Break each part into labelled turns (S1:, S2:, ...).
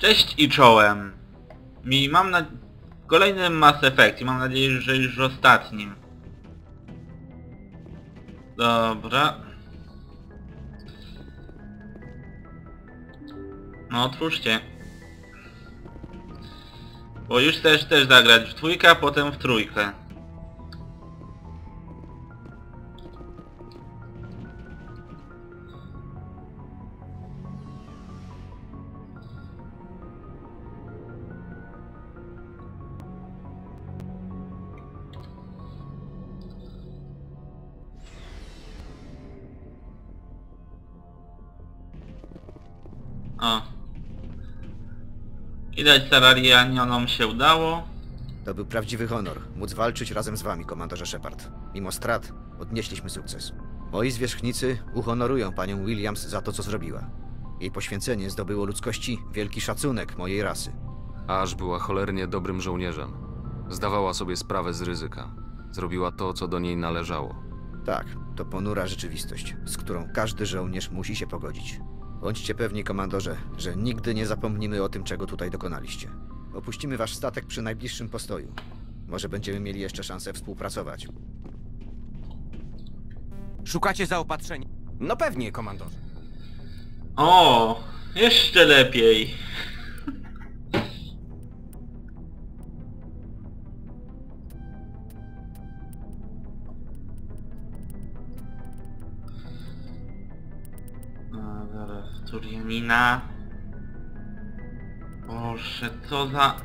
S1: Cześć i czołem. I mam na... Kolejny Mass Effect i mam nadzieję, że już ostatnim. Dobra. No otwórzcie. Bo już też też zagrać w dwójkę, a potem w trójkę. Widać Sararianionom się udało.
S2: To był prawdziwy honor, móc walczyć razem z wami, komandorze Shepard. Mimo strat, odnieśliśmy sukces. Moi zwierzchnicy uhonorują panią Williams za to, co zrobiła. Jej poświęcenie zdobyło ludzkości wielki szacunek mojej rasy.
S3: Aż była cholernie dobrym żołnierzem. Zdawała sobie sprawę z ryzyka. Zrobiła to, co do niej należało.
S2: Tak, to ponura rzeczywistość, z którą każdy żołnierz musi się pogodzić. Bądźcie pewni, komandorze, że nigdy nie zapomnimy o tym, czego tutaj dokonaliście. Opuścimy wasz statek przy najbliższym postoju. Może będziemy mieli jeszcze szansę współpracować.
S4: Szukacie zaopatrzenia? No pewnie, komandorze.
S1: O, jeszcze lepiej. Zaraz, Turianina. Boże, co za...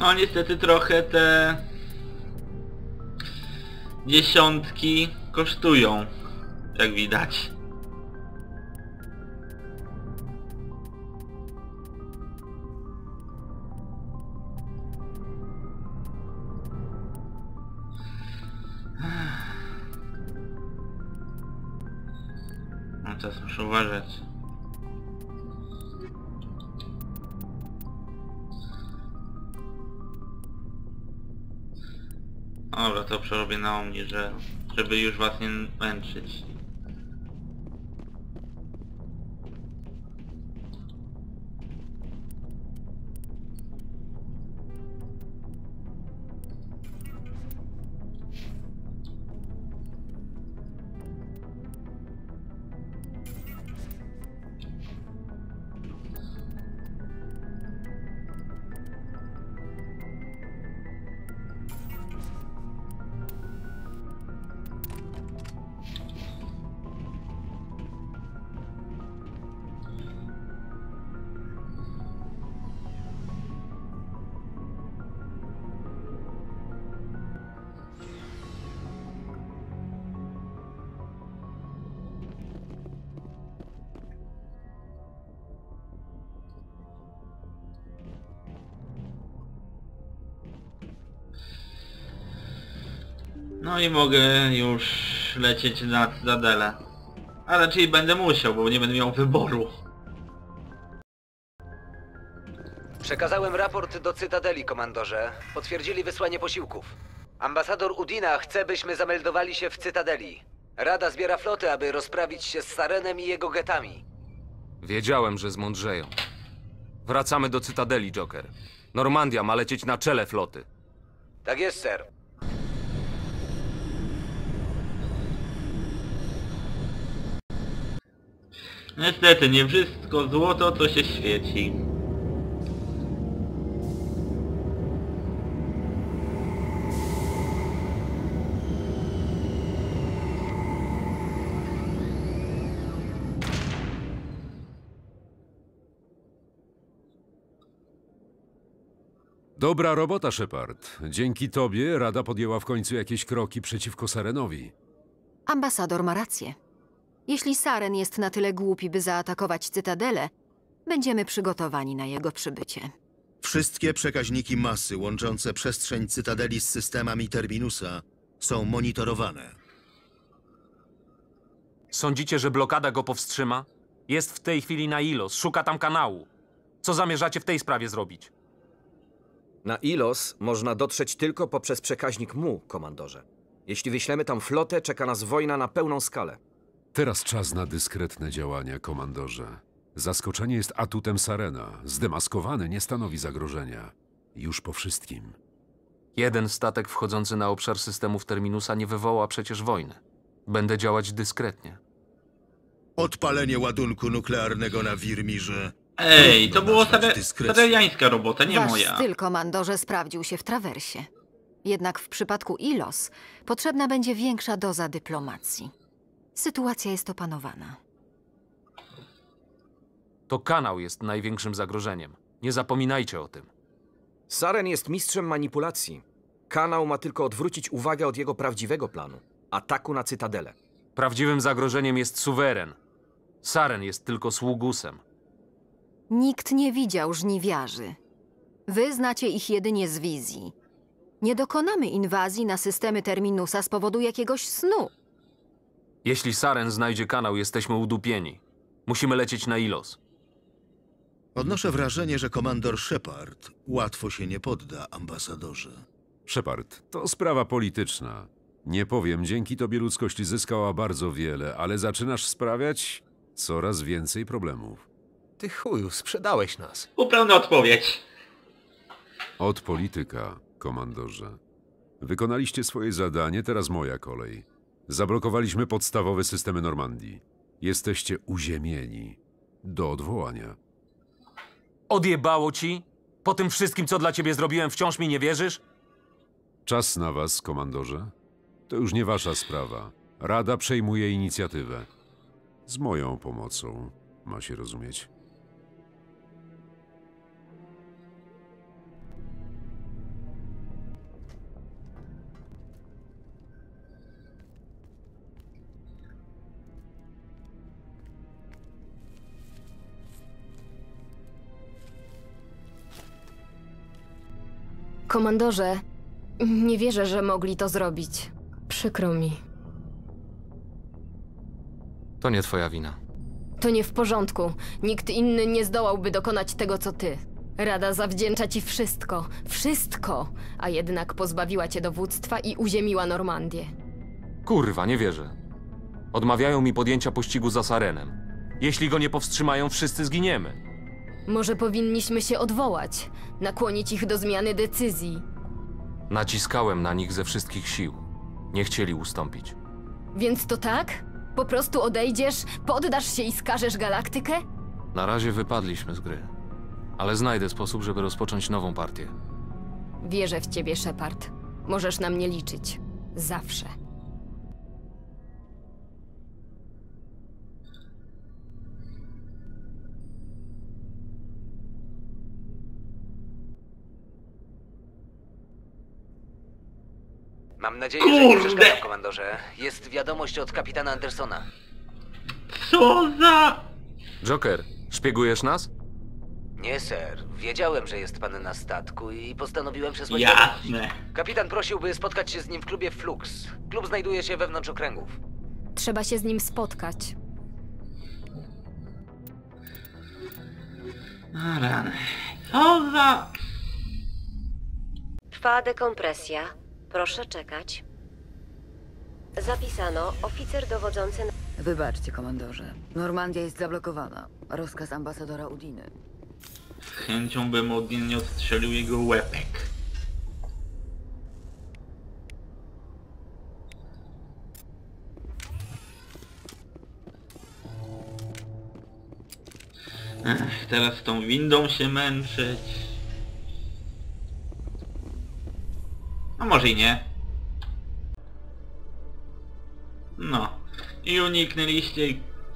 S1: No niestety trochę te dziesiątki kosztują, jak widać. Na mnie, że żeby już was nie męczyć. No i mogę już lecieć na Cytadelę. A raczej będę musiał, bo nie będę miał wyboru.
S5: Przekazałem raport do Cytadeli, komandorze. Potwierdzili wysłanie posiłków. Ambasador Udina chce, byśmy zameldowali się w Cytadeli. Rada zbiera flotę, aby rozprawić się z Sarenem i jego getami.
S3: Wiedziałem, że zmądrzeją. Wracamy do Cytadeli, Joker. Normandia ma lecieć na czele floty.
S5: Tak jest, ser.
S1: Niestety, nie wszystko złoto, co się świeci.
S6: Dobra robota, Shepard. Dzięki tobie Rada podjęła w końcu jakieś kroki przeciwko Sarenowi.
S7: Ambasador ma rację. Jeśli Saren jest na tyle głupi, by zaatakować Cytadelę, Będziemy przygotowani na jego przybycie.
S8: Wszystkie przekaźniki masy łączące przestrzeń Cytadeli z systemami Terminusa są monitorowane.
S9: Sądzicie, że blokada go powstrzyma? Jest w tej chwili na Ilos, szuka tam kanału. Co zamierzacie w tej sprawie zrobić?
S10: Na Ilos można dotrzeć tylko poprzez przekaźnik MU, komandorze. Jeśli wyślemy tam flotę, czeka nas wojna na pełną skalę.
S6: Teraz czas na dyskretne działania, komandorze. Zaskoczenie jest atutem Sarena. Zdemaskowany nie stanowi zagrożenia. Już po wszystkim.
S3: Jeden statek wchodzący na obszar systemów Terminusa nie wywoła przecież wojny. Będę działać dyskretnie.
S8: Odpalenie ładunku nuklearnego na Wirmirze.
S1: Ej, to było sareliańska robota, nie
S7: Wasz
S1: moja.
S7: styl, komandorze, sprawdził się w trawersie. Jednak w przypadku Ilos potrzebna będzie większa doza dyplomacji. Sytuacja jest opanowana.
S3: To kanał jest największym zagrożeniem. Nie zapominajcie o tym.
S10: Saren jest mistrzem manipulacji. Kanał ma tylko odwrócić uwagę od jego prawdziwego planu ataku na Cytadelę.
S3: Prawdziwym zagrożeniem jest suweren. Saren jest tylko sługusem.
S7: Nikt nie widział żniwiarzy. Wy znacie ich jedynie z wizji. Nie dokonamy inwazji na systemy Terminusa z powodu jakiegoś snu.
S3: Jeśli Saren znajdzie kanał, jesteśmy udupieni. Musimy lecieć na Ilos.
S8: Odnoszę wrażenie, że komandor Shepard łatwo się nie podda ambasadorze.
S6: Shepard, to sprawa polityczna. Nie powiem, dzięki tobie ludzkość zyskała bardzo wiele, ale zaczynasz sprawiać coraz więcej problemów.
S4: Ty chuju, sprzedałeś nas.
S1: Poprawna odpowiedź.
S6: Od polityka, komandorze. Wykonaliście swoje zadanie, teraz moja kolej. Zablokowaliśmy podstawowe systemy Normandii. Jesteście uziemieni. Do odwołania.
S9: Odjebało ci? Po tym wszystkim, co dla ciebie zrobiłem, wciąż mi nie wierzysz?
S6: Czas na was, komandorze. To już nie wasza sprawa. Rada przejmuje inicjatywę. Z moją pomocą, ma się rozumieć.
S11: Komandorze, nie wierzę, że mogli to zrobić. Przykro mi.
S3: To nie twoja wina.
S11: To nie w porządku. Nikt inny nie zdołałby dokonać tego, co ty. Rada zawdzięcza ci wszystko, wszystko, a jednak pozbawiła cię dowództwa i uziemiła Normandię.
S3: Kurwa, nie wierzę. Odmawiają mi podjęcia pościgu za Sarenem.
S9: Jeśli go nie powstrzymają, wszyscy zginiemy.
S11: Może powinniśmy się odwołać, nakłonić ich do zmiany decyzji.
S3: Naciskałem na nich ze wszystkich sił. Nie chcieli ustąpić.
S11: Więc to tak? Po prostu odejdziesz, poddasz się i skażesz galaktykę?
S3: Na razie wypadliśmy z gry. Ale znajdę sposób, żeby rozpocząć nową partię.
S11: Wierzę w ciebie, Shepard. Możesz na mnie liczyć. Zawsze.
S5: Mam nadzieję, że nie
S1: Kurde.
S5: przeszkadzam, komandorze. Jest wiadomość od kapitana Andersona.
S1: Co za...
S3: Joker, szpiegujesz nas?
S5: Nie, ser. Wiedziałem, że jest pan na statku i postanowiłem przesłać
S1: Jasne.
S5: Kapitan prosił, by spotkać się z nim w klubie Flux. Klub znajduje się wewnątrz okręgów.
S11: Trzeba się z nim spotkać.
S1: A rany. Co za...
S12: Trwa dekompresja. Proszę czekać. Zapisano oficer dowodzący.
S7: Wybaczcie, komandorze. Normandia jest zablokowana. Rozkaz ambasadora Udiny.
S1: Z chęcią bym od nie odstrzelił jego łepek. Ech, teraz z tą windą się męczyć. A może i nie. No. I uniknęliście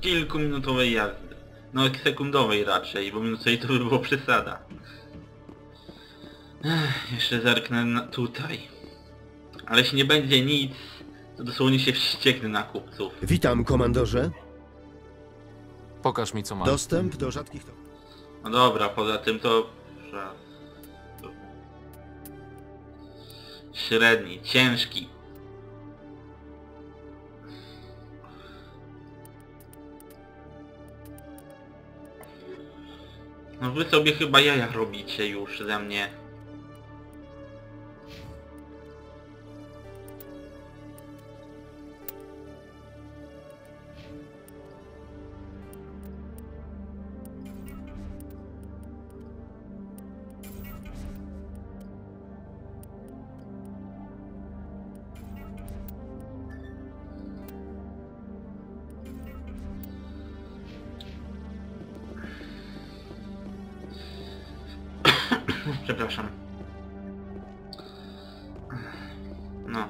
S1: kilkuminutowej jazdy. No sekundowej raczej, bo minutowej to by było przesada. Ech, jeszcze zerknę na tutaj. Ale jeśli nie będzie nic, to dosłownie się wścieknę na kupców.
S8: Witam, komandorze.
S3: Pokaż mi, co masz.
S8: Dostęp do rzadkich towarów.
S1: No dobra, poza tym to... że- Średni, ciężki. No wy sobie chyba jaja robicie już ze mnie. Przepraszam. No.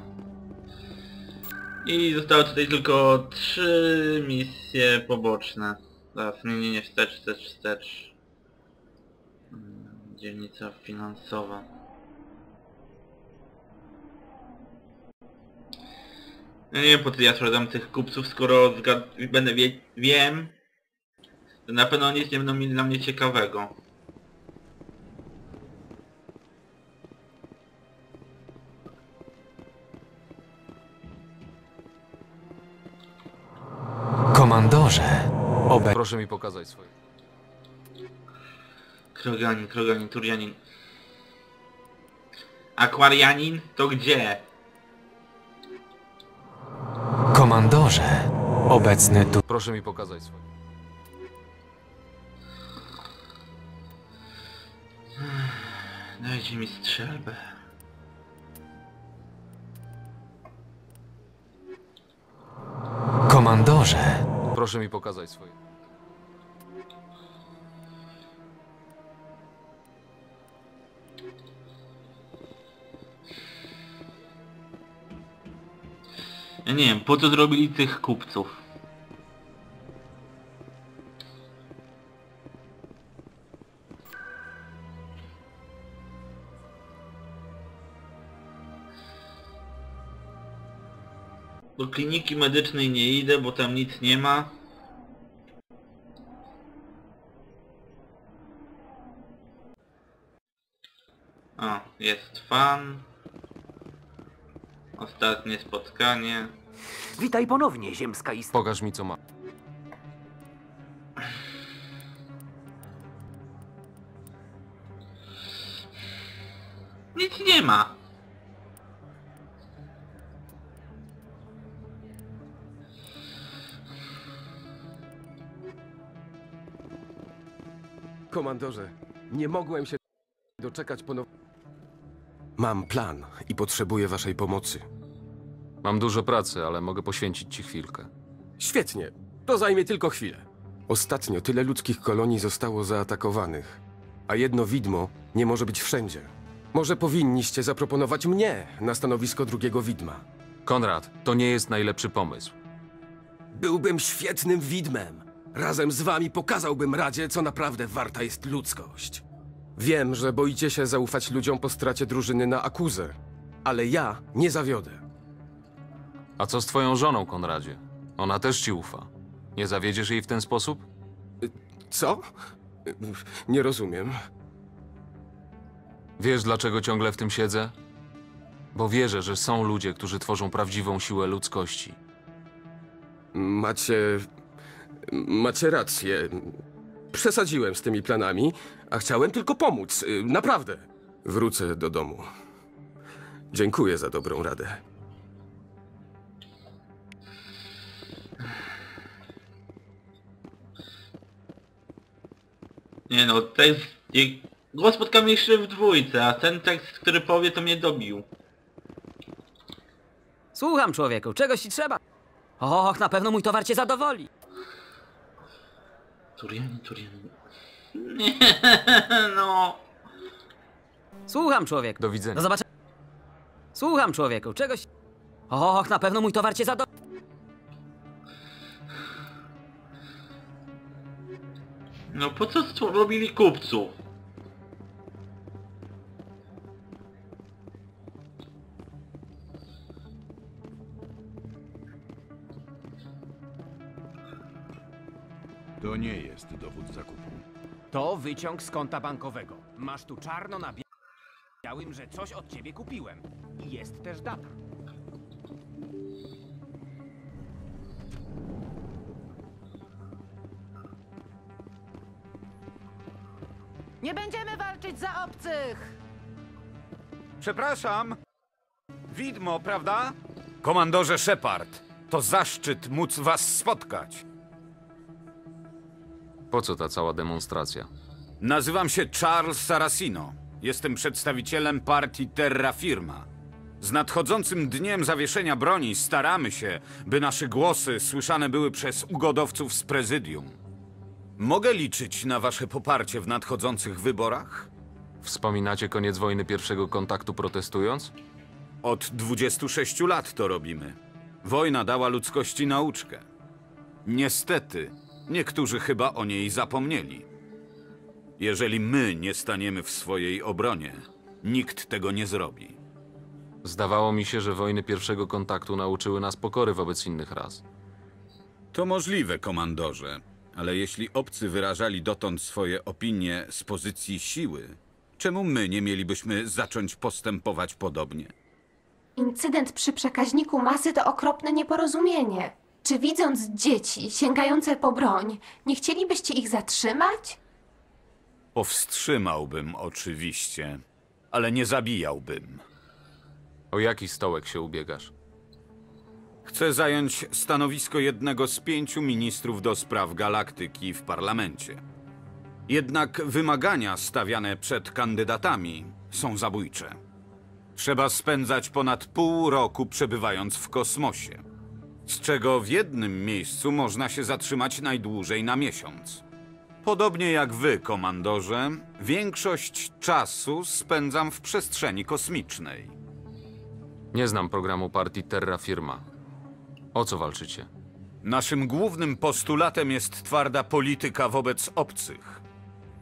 S1: I zostały tutaj tylko trzy misje poboczne. Zaraz, nie, nie, nie, wstecz, wstecz, wstecz. Mm, Dzielnica finansowa. Ja nie wiem po co ja sprawdzam tych kupców, skoro będę wie wiem, to na pewno nic nie będą mieli dla mnie ciekawego.
S4: Komandorze, obe...
S3: Proszę mi pokazać swoje.
S1: Kroganin, Kroganin, Turianin. Akwarianin? To gdzie?
S4: Komandorze, obecny tu...
S3: Proszę mi pokazać swoje.
S1: Dajcie mi strzelbę.
S4: Komandorze,
S3: Proszę mi pokazać swoje.
S1: Nie wiem, po co zrobili tych kupców? Do kliniki medycznej nie idę, bo tam nic nie ma. O, jest fan. Ostatnie spotkanie.
S13: Witaj ponownie, ziemska istota.
S3: Pokaż mi co ma.
S14: Komandorze, nie mogłem się doczekać ponownie. Mam plan i potrzebuję waszej pomocy.
S3: Mam dużo pracy, ale mogę poświęcić ci chwilkę.
S14: Świetnie, to zajmie tylko chwilę. Ostatnio tyle ludzkich kolonii zostało zaatakowanych, a jedno widmo nie może być wszędzie. Może powinniście zaproponować mnie na stanowisko drugiego widma.
S3: Konrad, to nie jest najlepszy pomysł.
S14: Byłbym świetnym widmem. Razem z wami pokazałbym Radzie, co naprawdę warta jest ludzkość. Wiem, że boicie się zaufać ludziom po stracie drużyny na Akuzę, ale ja nie zawiodę.
S3: A co z twoją żoną, Konradzie? Ona też ci ufa. Nie zawiedziesz jej w ten sposób?
S14: Co? Nie rozumiem.
S3: Wiesz, dlaczego ciągle w tym siedzę? Bo wierzę, że są ludzie, którzy tworzą prawdziwą siłę ludzkości.
S14: Macie. Macie rację. Przesadziłem z tymi planami, a chciałem tylko pomóc. y, Naprawdę. Wrócę do domu. Dziękuję za dobrą radę.
S1: Nie no, to jest... je- Go spotkamy jeszcze w dwójce, a ten tekst, który powie, to mnie dobił.
S13: Słucham, człowieku, czegoś ci trzeba. Och, na pewno mój towar cię zadowoli.
S1: Turianin, Turianin... Nie, no...
S13: Słucham, człowieku.
S3: Do widzenia.
S13: Do zobaczenia. Słucham, człowieku, czegoś... Och, na pewno mój towar cię zadowoli.
S1: No po co robili kupców?
S15: To wyciąg z konta bankowego. Masz tu czarno na bia- białym, że coś od ciebie kupiłem. I jest też data.
S16: Nie będziemy walczyć za obcych!
S17: Przepraszam. Widmo, prawda? Komandorze Shepard, to zaszczyt móc was spotkać.
S3: Po co ta cała demonstracja?
S17: Nazywam się Charles Saracino. Jestem przedstawicielem partii Terra Firma. Z nadchodzącym dniem zawieszenia broni staramy się, by nasze głosy słyszane były przez ugodowców z prezydium. Mogę liczyć na wasze poparcie w nadchodzących wyborach?
S3: Wspominacie koniec wojny pierwszego kontaktu protestując?
S17: Od 26 lat to robimy. Wojna dała ludzkości nauczkę. Niestety, niektórzy chyba o niej zapomnieli. Jeżeli my nie staniemy w swojej obronie, nikt tego nie zrobi.
S3: Zdawało mi się, że wojny pierwszego kontaktu nauczyły nas pokory wobec innych ras.
S17: To możliwe, komandorze, ale jeśli obcy wyrażali dotąd swoje opinie z pozycji siły, czemu my nie mielibyśmy zacząć postępować podobnie?
S18: Incydent przy przekaźniku masy to okropne nieporozumienie. Czy widząc dzieci sięgające po broń, nie chcielibyście ich zatrzymać?
S17: Powstrzymałbym oczywiście, ale nie zabijałbym.
S3: O jaki stołek się ubiegasz?
S17: Chcę zająć stanowisko jednego z pięciu ministrów do spraw galaktyki w parlamencie. Jednak wymagania stawiane przed kandydatami są zabójcze. Trzeba spędzać ponad pół roku przebywając w kosmosie, z czego w jednym miejscu można się zatrzymać najdłużej na miesiąc. Podobnie jak wy, komandorze, większość czasu spędzam w przestrzeni kosmicznej.
S3: Nie znam programu partii Terra Firma. O co walczycie?
S17: Naszym głównym postulatem jest twarda polityka wobec obcych.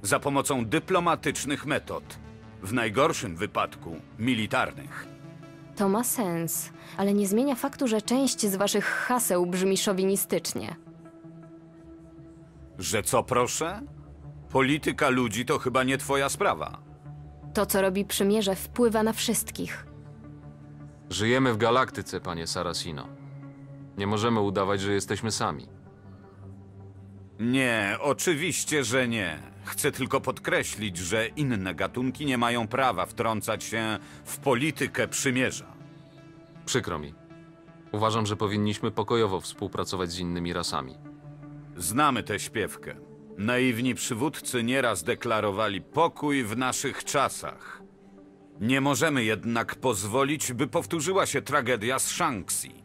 S17: Za pomocą dyplomatycznych metod. W najgorszym wypadku militarnych.
S11: To ma sens, ale nie zmienia faktu, że część z waszych haseł brzmi szowinistycznie.
S17: Że co proszę? Polityka ludzi to chyba nie twoja sprawa.
S11: To, co robi przymierze, wpływa na wszystkich.
S3: Żyjemy w galaktyce, panie Saracino. Nie możemy udawać, że jesteśmy sami.
S17: Nie, oczywiście, że nie. Chcę tylko podkreślić, że inne gatunki nie mają prawa wtrącać się w politykę przymierza.
S3: Przykro mi. Uważam, że powinniśmy pokojowo współpracować z innymi rasami.
S17: Znamy tę śpiewkę. Naiwni przywódcy nieraz deklarowali pokój w naszych czasach. Nie możemy jednak pozwolić, by powtórzyła się tragedia z Shanxi.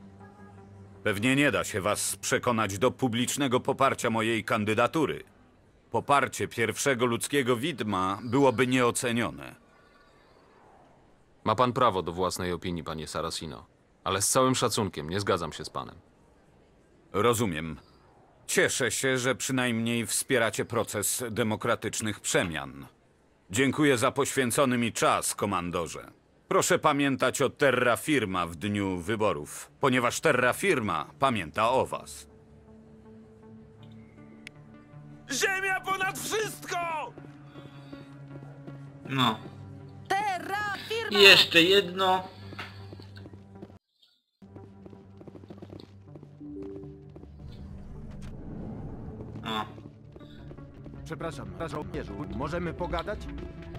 S17: Pewnie nie da się was przekonać do publicznego poparcia mojej kandydatury. Poparcie pierwszego ludzkiego widma byłoby nieocenione.
S3: Ma pan prawo do własnej opinii, panie Saracino. Ale z całym szacunkiem nie zgadzam się z panem.
S17: Rozumiem. Cieszę się, że przynajmniej wspieracie proces demokratycznych przemian. Dziękuję za poświęcony mi czas, komandorze. Proszę pamiętać o Terra Firma w dniu wyborów, ponieważ Terra Firma pamięta o was.
S15: Ziemia ponad wszystko!
S1: No.
S16: Terra firma!
S1: I jeszcze jedno. O.
S19: Przepraszam, żołnierzu, możemy pogadać?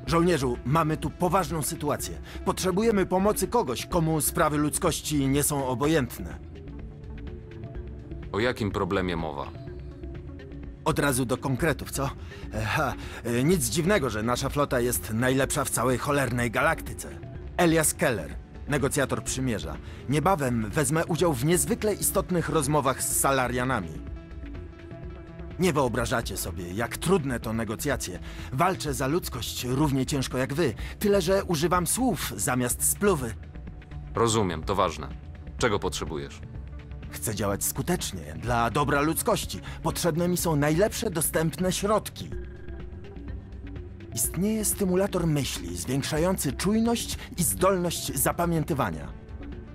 S19: Żołnierzu, mamy tu poważną sytuację. Potrzebujemy pomocy kogoś, komu sprawy ludzkości nie są obojętne.
S3: O jakim problemie mowa?
S19: Od razu do konkretów, co? E, Ha, e, nic dziwnego, że nasza flota jest najlepsza w całej cholernej galaktyce. Elias Keller, negocjator przymierza. Niebawem wezmę udział w niezwykle istotnych rozmowach z Salarianami. Nie wyobrażacie sobie, jak trudne to negocjacje. Walczę za ludzkość równie ciężko jak wy, tyle że używam słów zamiast spluwy.
S3: Rozumiem, to ważne. Czego potrzebujesz?
S19: Chcę działać skutecznie, dla dobra ludzkości. Potrzebne mi są najlepsze dostępne środki. Istnieje stymulator myśli, zwiększający czujność i zdolność zapamiętywania.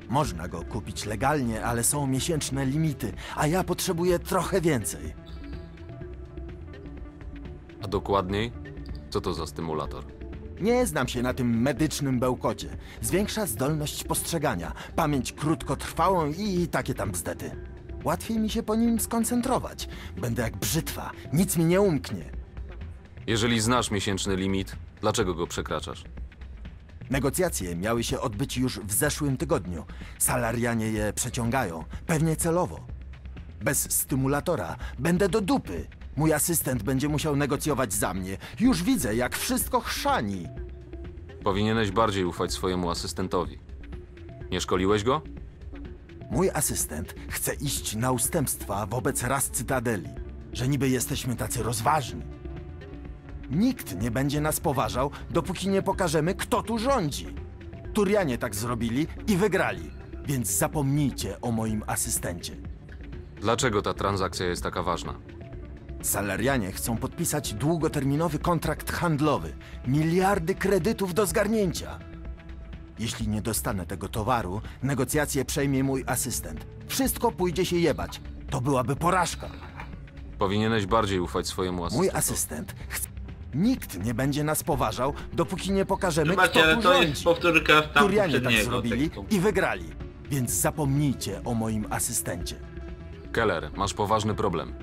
S19: Można go kupić legalnie, ale są miesięczne limity, a ja potrzebuję trochę więcej.
S3: A dokładniej, co to za stymulator?
S19: Nie znam się na tym medycznym bełkocie. Zwiększa zdolność postrzegania, pamięć krótkotrwałą i takie tam bzdety. Łatwiej mi się po nim skoncentrować. Będę jak brzytwa, nic mi nie umknie.
S3: Jeżeli znasz miesięczny limit, dlaczego go przekraczasz?
S19: Negocjacje miały się odbyć już w zeszłym tygodniu. Salarianie je przeciągają, pewnie celowo. Bez stymulatora będę do dupy. Mój asystent będzie musiał negocjować za mnie. Już widzę, jak wszystko chrzani.
S3: Powinieneś bardziej ufać swojemu asystentowi. Nie szkoliłeś go?
S19: Mój asystent chce iść na ustępstwa wobec ras Cytadeli, że niby jesteśmy tacy rozważni. Nikt nie będzie nas poważał, dopóki nie pokażemy, kto tu rządzi. Turianie tak zrobili i wygrali, więc zapomnijcie o moim asystencie.
S3: Dlaczego ta transakcja jest taka ważna?
S19: Salarianie chcą podpisać długoterminowy kontrakt handlowy. Miliardy kredytów do zgarnięcia. Jeśli nie dostanę tego towaru, negocjacje przejmie mój asystent. Wszystko pójdzie się jebać. To byłaby porażka.
S3: Powinieneś bardziej ufać swojemu
S19: Mój
S3: asystentowi.
S19: asystent chce... Nikt nie będzie nas poważał, dopóki nie pokażemy,
S1: Zobaczcie,
S19: kto
S1: ale
S19: tu
S1: to
S19: rządzi.
S1: jest powtórka tam
S19: Turianie tak zrobili
S1: tekstu.
S19: i wygrali. Więc zapomnijcie o moim asystencie.
S3: Keller, masz poważny problem.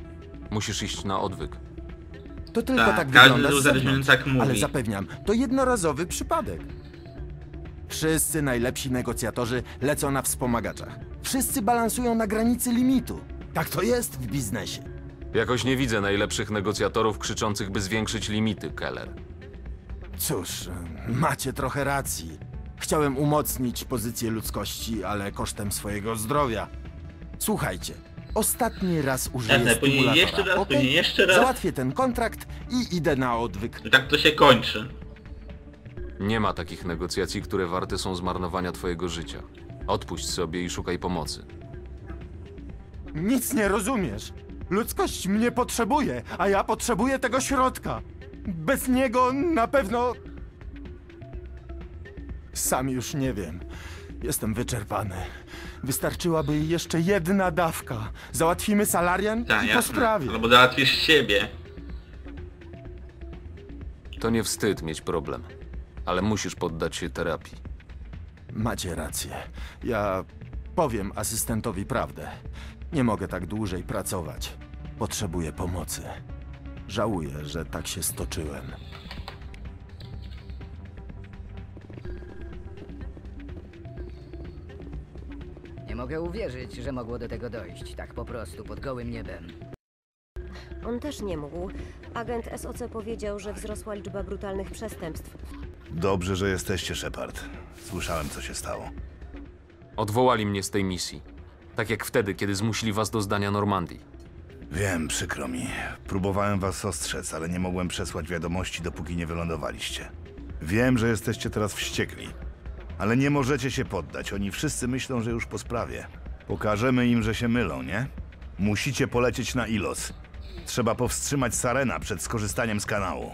S3: Musisz iść na odwyk.
S19: To tylko tak,
S1: Tak, każdy
S19: wygląda z zewnątrz,
S1: tak mówi.
S19: ale zapewniam, to jednorazowy przypadek. Wszyscy najlepsi negocjatorzy lecą na wspomagaczach. Wszyscy balansują na granicy limitu. Tak to jest w biznesie.
S3: Jakoś nie widzę najlepszych negocjatorów krzyczących, by zwiększyć limity, Keller.
S19: Cóż, macie trochę racji. Chciałem umocnić pozycję ludzkości, ale kosztem swojego zdrowia. Słuchajcie, ostatni raz użyję
S1: Jasne, później
S19: stymulatora,
S1: jeszcze raz,
S19: okej?
S1: później jeszcze raz.
S19: Załatwię ten kontrakt i idę na odwyk.
S1: Tak to się kończy.
S3: Nie ma takich negocjacji, które warte są zmarnowania twojego życia. Odpuść sobie i szukaj pomocy.
S19: Nic nie rozumiesz. Ludzkość mnie potrzebuje, a ja potrzebuję tego środka. Bez niego na pewno. Sam już nie wiem. Jestem wyczerpany. Wystarczyłaby jeszcze jedna dawka. Załatwimy salarian
S1: Tak,
S19: i po
S1: jasne.
S19: sprawie.
S1: Albo załatwisz siebie.
S3: To nie wstyd mieć problem, ale musisz poddać się terapii.
S19: Macie rację. Ja powiem asystentowi prawdę. Nie mogę tak dłużej pracować. Potrzebuję pomocy. Żałuję, że tak się stoczyłem.
S20: Nie mogę uwierzyć, że mogło do tego dojść, tak po prostu, pod gołym niebem.
S12: On też nie mógł. Agent SOC powiedział, że wzrosła liczba brutalnych przestępstw.
S21: Dobrze, że jesteście, Shepard. Słyszałem, co się stało.
S3: Odwołali mnie z tej misji. Tak jak wtedy, kiedy zmusili was do zdania Normandii.
S21: Wiem, przykro mi. Próbowałem was ostrzec, ale nie mogłem przesłać wiadomości, dopóki nie wylądowaliście. Wiem, że jesteście teraz wściekli. Ale nie możecie się poddać. Oni wszyscy myślą, że już po sprawie. Pokażemy im, że się mylą, nie? Musicie polecieć na Ilos. Trzeba powstrzymać Sarena przed skorzystaniem z kanału.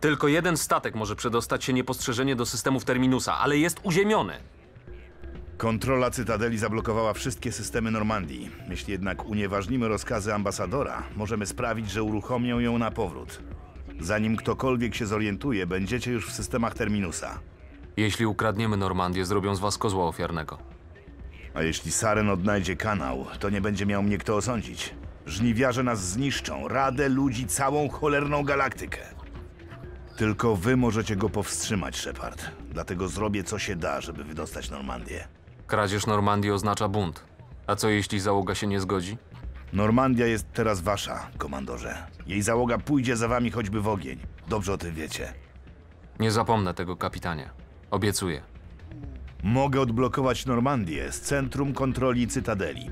S9: Tylko jeden statek może przedostać się niepostrzeżenie do systemów Terminusa, ale jest uziemiony.
S21: Kontrola Cytadeli zablokowała wszystkie systemy Normandii. Jeśli jednak unieważnimy rozkazy ambasadora, możemy sprawić, że uruchomią ją na powrót. Zanim ktokolwiek się zorientuje, będziecie już w systemach Terminusa.
S3: Jeśli ukradniemy Normandię, zrobią z was kozła ofiarnego.
S21: A jeśli Saren odnajdzie kanał, to nie będzie miał mnie kto osądzić. Żniwiarze nas zniszczą, radę ludzi, całą cholerną galaktykę. Tylko wy możecie go powstrzymać, Shepard. Dlatego zrobię co się da, żeby wydostać Normandię.
S3: Kradzież Normandii oznacza bunt. A co jeśli załoga się nie zgodzi?
S21: Normandia jest teraz wasza, komandorze. Jej załoga pójdzie za wami choćby w ogień. Dobrze o tym wiecie.
S3: Nie zapomnę tego, kapitanie. Obiecuję.
S21: Mogę odblokować Normandię z centrum kontroli Cytadeli.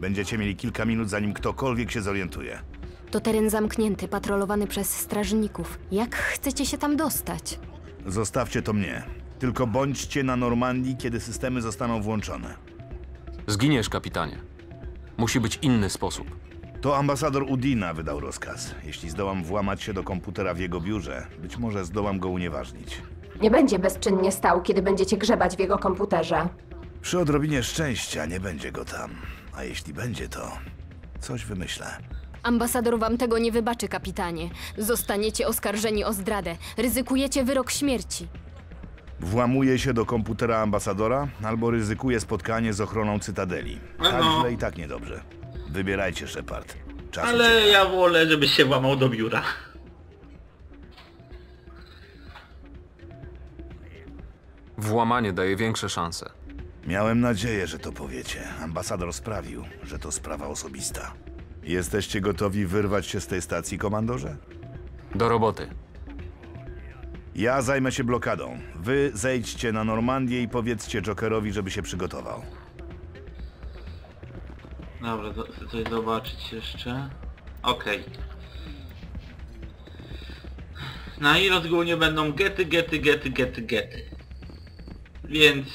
S21: Będziecie mieli kilka minut, zanim ktokolwiek się zorientuje.
S11: To teren zamknięty, patrolowany przez strażników. Jak chcecie się tam dostać?
S21: Zostawcie to mnie. Tylko bądźcie na Normandii, kiedy systemy zostaną włączone.
S3: Zginiesz, kapitanie. Musi być inny sposób.
S21: To ambasador Udina wydał rozkaz. Jeśli zdołam włamać się do komputera w jego biurze, być może zdołam go unieważnić.
S18: Nie będzie bezczynnie stał, kiedy będziecie grzebać w jego komputerze.
S21: Przy odrobinie szczęścia nie będzie go tam. A jeśli będzie to, coś wymyślę.
S11: Ambasador wam tego nie wybaczy, kapitanie. Zostaniecie oskarżeni o zdradę. Ryzykujecie wyrok śmierci.
S21: Włamuje się do komputera ambasadora albo ryzykuje spotkanie z ochroną Cytadeli.
S1: No.
S21: Tak źle i tak niedobrze. Wybierajcie, Shepard. Czas
S1: Ale
S21: ucieka.
S1: ja wolę, żebyś się włamał do biura.
S3: Włamanie daje większe szanse.
S21: Miałem nadzieję, że to powiecie. Ambasador sprawił, że to sprawa osobista. Jesteście gotowi wyrwać się z tej stacji, komandorze?
S3: Do roboty.
S21: Ja zajmę się blokadą. Wy zejdźcie na Normandię i powiedzcie Jokerowi, żeby się przygotował.
S1: Dobra, to- chcę coś zobaczyć jeszcze. Okej. Na ile ogólnie będą gety, gety, gety, gety, gety. Więc